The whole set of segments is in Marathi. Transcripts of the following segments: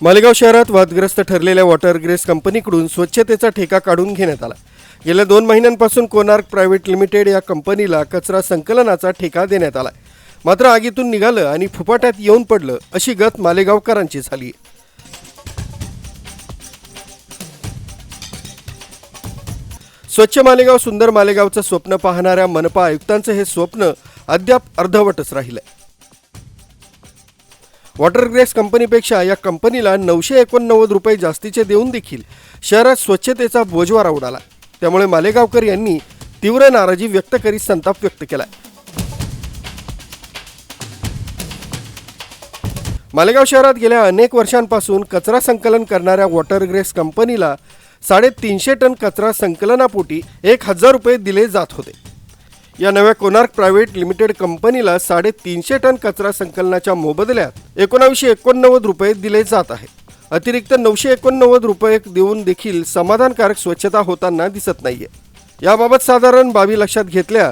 मालेगाव शहरात वादग्रस्त ठरलेल्या वॉटर ग्रेस कंपनीकडून स्वच्छतेचा ठेका काढून घेण्यात आला. गेल्या दोन महिन्यांपासून कोणार्क प्रायव्हेट लिमिटेड या कंपनीला कचरा संकलनाचा ठेका देण्यात आला मात्र आगीतून निघालं आणि फुपाट्यात येऊन पडलं अशी गत मालेगावकरांची झाली स्वच्छ मालेगाव सुंदर मालेगावचं स्वप्न पाहणाऱ्या मनपा आयुक्तांचं हे स्वप्न अद्याप अर्धवटच राहिलंय. वॉटर ग्रेस कंपनीपेक्षा या कंपनीला नऊशे एकोणनव्वद रुपये जास्तीचे देऊन देखील शहरात स्वच्छतेचा बोजवारा उडाला. त्यामुळे मालेगावकर यांनी तीव्र नाराजी व्यक्त करीत संताप व्यक्त केला. मालेगाव शहरात गेल्या अनेक वर्षांपासून कचरा संकलन करणाऱ्या वॉटर ग्रेस कंपनीला साडेतीनशे टन कचरा संकलनापोटी एक हजार रुपये दिले जात होते. या नव्या कोनार्क प्रायव्हेट लिमिटेड कंपनीला साडेतीनशे टन कचरा संकलनाच्या मोबदल्यात एकोणावीसशे एकोणनव्वद रुपये दिले जात आहेत. अतिरिक्त नऊशे एकोणनव्वद रुपये देऊन देखील समाधानकारक स्वच्छता होताना दिसत नाहीये. याबाबत साधारण बाबी लक्षात घेतल्या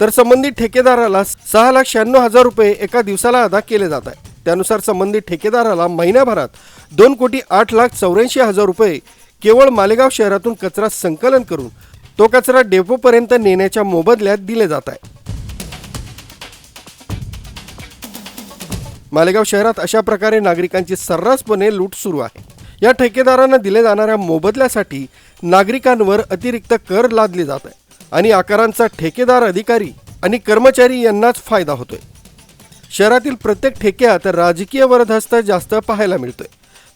तर संबंधित ठेकेदाराला सहा लाख शहाण्णव हजार रुपये एका दिवसाला अदा केले जात आहे त्यानुसार संबंधित ठेकेदाराला महिन्याभरात दोन कोटी आठ लाख चौऱ्याऐंशी हजार रुपये केवळ मालेगाव शहरातून कचरा संकलन करून तो कचरा डेपोपर्यंत नेण्याच्या मोबदल्यात दिले जात आहे. मालेगाव शहरात अशा प्रकारे नागरिकांची सर्रासपणे लूट सुरू आहे. या ठेकेदारांना दिले जाणाऱ्या मोबदल्यासाठी नागरिकांवर अतिरिक्त कर लादले जात आहे आणि आकारांचा ठेकेदार अधिकारी आणि कर्मचारी यांनाच फायदा होतोय. शहरातील प्रत्येक ठेक्यात राजकीय वरदहस्त जास्त पाहायला मिळतोय.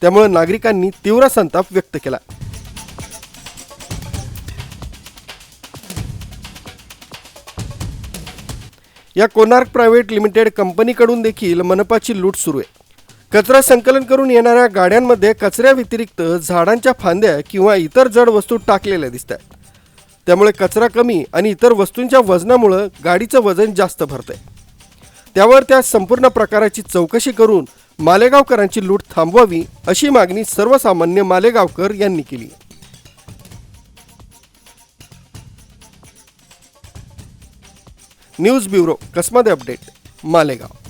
त्यामुळे नागरिकांनी तीव्र संताप व्यक्त केला. या कोनार्क प्रायव्हेट लिमिटेड कंपनीकडून देखील मनपाची लूट सुरू आहे. कचरा संकलन करून येणाऱ्या गाड्यांमध्ये कचऱ्याव्यतिरिक्त झाडांच्या फांद्या किंवा इतर जड वस्तू टाकलेल्या दिसत आहेत. त्यामुळे कचरा कमी आणि इतर वस्तूंच्या वजनामुळं गाडीचं वजन जास्त भरतंय. त्यावर त्या संपूर्ण प्रकाराची चौकशी करून मालेगावकरांची लूट थांबवावी अशी मागणी सर्वसामान्य मालेगावकर यांनी केली न्यूज ब्युरो कसमध्ये अपडेट? मालेगाव.